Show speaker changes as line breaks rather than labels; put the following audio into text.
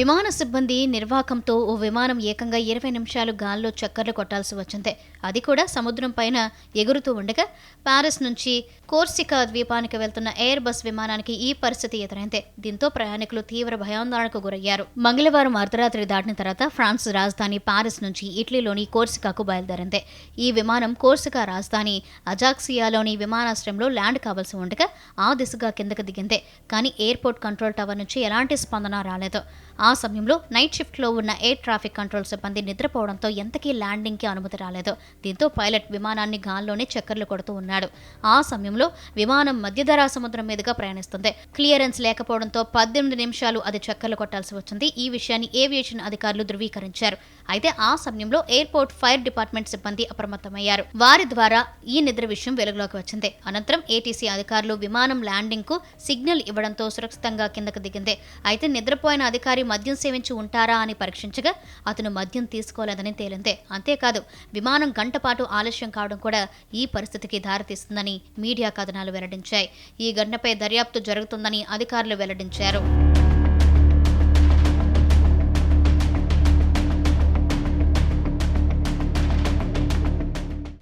విమాన సిబ్బంది నిర్వాకంతో ఓ విమానం ఏకంగా ఇరవై నిమిషాలు గాల్లో చక్కర్లు కొట్టాల్సి వచ్చింది. అది కూడా సముద్రం పైన ఎగురుతూ ఉండగా పారిస్ నుంచి కోర్సికా ద్వీపానికి వెళ్తున్న ఎయిర్ బస్ విమానానికి ఈ పరిస్థితి ఎదురైంది. దీంతో ప్రయాణికులు తీవ్ర భయాందోళనకు గురయ్యారు. మంగళవారం అర్ధరాత్రి దాటిన తర్వాత ఫ్రాన్స్ రాజధాని పారిస్ నుంచి ఇటలీలోని కోర్సికాకు బయలుదేరింది. ఈ విమానం కోర్సికా రాజధాని అజాక్సియాలోని విమానాశ్రయంలో ల్యాండ్ కావాల్సి ఉండగా ఆ దిశగా కిందకు దిగింది. కానీ ఎయిర్పోర్ట్ కంట్రోల్ టవర్ నుంచి ఎలాంటి స్పందన రాలేదు. ఆ ఆ సమయంలో నైట్ షిఫ్ట్లో ఉన్న ఎయిర్ ట్రాఫిక్ కంట్రోల్ సిబ్బంది నిద్రపోవడంతో ఎంతకీ ల్యాండింగ్కి అనుమతి రాలేదు. దీంతో పైలట్ విమానాన్ని గాల్లోనే చక్కర్లు కొడుతూ ఉన్నాడు. ఆ సమయంలో విమానం మధ్యధరా సముద్రం మీదుగా ప్రయాణిస్తుంది. క్లియరెన్స్ లేకపోవడంతో పద్దెనిమిది నిమిషాలు అది చక్కర్లు కొట్టాల్సి వచ్చింది. ఈ విషయాన్ని ఏవియేషన్ అధికారులు ధృవీకరించారు. అయితే ఆ సమయంలో ఎయిర్పోర్ట్ ఫైర్ డిపార్ట్మెంట్ సిబ్బంది అప్రమత్తమయ్యారు. వారి ద్వారా ఈ నిద్ర విషయం వెలుగులోకి వచ్చింది. అనంతరం ఏటీసీ అధికారులు విమానం ల్యాండింగ్కు సిగ్నల్ ఇవ్వడంతో సురక్షితంగా కిందకు దిగింది. అయితే నిద్రపోయిన అధికారి మద్యం సేవించి ఉంటారా అని పరీక్షించగా అతను మద్యం తీసుకోలేదని తేలిందే. అంతేకాదు విమానం గంట పాటు ఆలస్యం కావడం కూడా ఈ పరిస్థితికి దారితీస్తుందని మీడియా కథనాలు వెల్లడించాయి. ఈ ఘటనపై దర్యాప్తు జరుగుతుందని అధికారులు వెల్లడించారు.